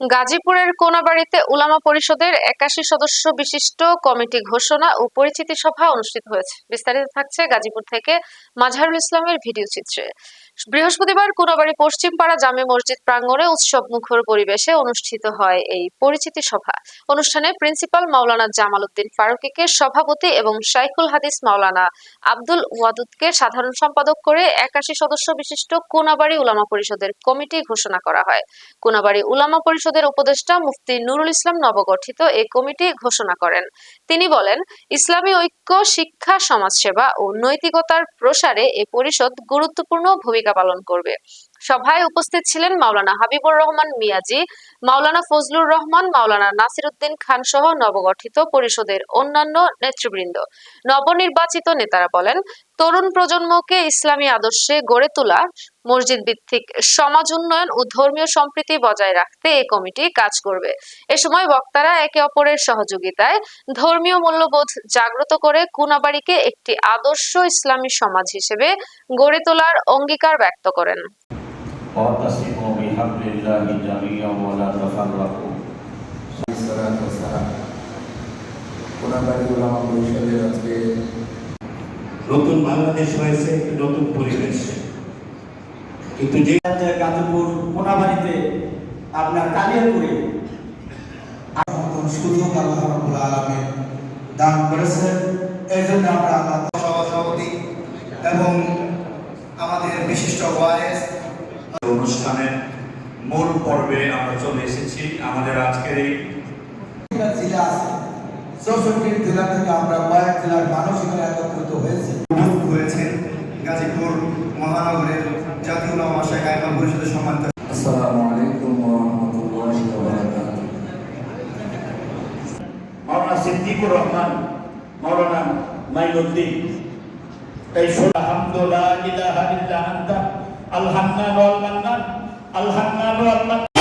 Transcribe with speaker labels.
Speaker 1: গাজীপুরের কোনাবাড়িতে উলামা পরিষদের একাশি সদস্য বিশিষ্ট কমিটি ঘোষণা ও পরিচিতি সভা অনুষ্ঠিত হয়েছে। বিস্তারিত থাকছে গাজীপুর থেকে মাঝহারুল ইসলামের ভিডিও চিত্রে। বৃহস্পতিবার কোনাবাড়ি পশ্চিমপাড়া জামে মসজিদ প্রাঙ্গণে উৎসব মুখর পরিবেশে অনুষ্ঠিত হয় এই পরিচিতি সভা। অনুষ্ঠানে প্রিন্সিপাল মাওলানা জামাল উদ্দিন ফারুকিকে সভাপতি এবং শাইখুল হাদিস মাওলানা আব্দুল ওয়াদুদকে সাধারণ সম্পাদক করে একাশি সদস্য বিশিষ্ট কোনাবাড়ি উলামা পরিষদের কমিটি ঘোষণা করা হয়। কোনাবাড়ি উলামা পরিষদের উপদেষ্টা মুফতি নুরুল ইসলাম নবগঠিত এ কমিটি ঘোষণা করেন। তিনি বলেন, ইসলামী ঐক্য, শিক্ষা, সমাজসেবা ও নৈতিকতার প্রসারে এ পরিষদ গুরুত্বপূর্ণ ভূমিকা পালন করবে। সভায় উপস্থিত ছিলেন মাওলানা হাবিবুর রহমান মিয়াজি, মাওলানা ফজলুর রহমান, মাওলানা নাসিরুদ্দিন খান সহ নবগঠিত পরিষদের অন্যান্য নেতৃবৃন্দ। নবনির্বাচিত নেতারা বলেন, তরুণ প্রজন্মকে ইসলামী আদর্শে গড়ে তোলা মসজিদ ভিত্তিক সমাজ উন্নয়ন ও ধর্মীয় সম্প্রীতি বজায় রাখতে এই কমিটি কাজ করবে। এ সময় বক্তারা একে অপরের সহযোগিতায় ধর্মীয় মূল্যবোধ জাগ্রত করে কুনাবাড়িকে একটি আদর্শ ইসলামী সমাজ হিসেবে গড়ে তোলার অঙ্গীকার ব্যক্ত করেন।
Speaker 2: واعتصموا بحبل الله جميعا ولا تفرقوا
Speaker 3: সালাত ও সালাম কোনাবাড়ি উলামা পরিষদের আজকে
Speaker 2: নতুন বাংলাদেশ হয়েছে একটি নতুন পরিবেশ কিন্তু যে
Speaker 4: যে গাজীপুর কোনাবাড়িতে আপনার কালিয়াপুরে
Speaker 3: মতন সুযোগ আল্লাহ রাব্বুল আলামিন দান করেছেন এই জন্য আমরা আল্লাহ
Speaker 5: সভাপতি এবং আমাদের বিশিষ্ট ওয়ারেস
Speaker 2: অনুষ্ঠানের মূল পর্বে আমরা চলে এসেছি। আমাদের আজকের এই
Speaker 3: জেলা আছে চৌষট্টি জেলা থেকে আমরা কয়েক জেলার মানুষ এখানে একত্রিত হয়েছি।
Speaker 5: উপস্থিত হয়েছেন গাজীপুর মহানগরের জাতীয় উলামা শাখা পরিষদের সম্মানিত
Speaker 3: আসসালামু আলাইকুম ওয়া রাহমাতুল্লাহি ওয়া বারাকাতুহু
Speaker 2: মাওলানা সিদ্দিকুর রহমান মাওলানা মাইনুদ্দিন। এই সুরা হামদুলিল্লাহ ইলাহা ইল্লা আনতা আল হান্নান আল মান্নান।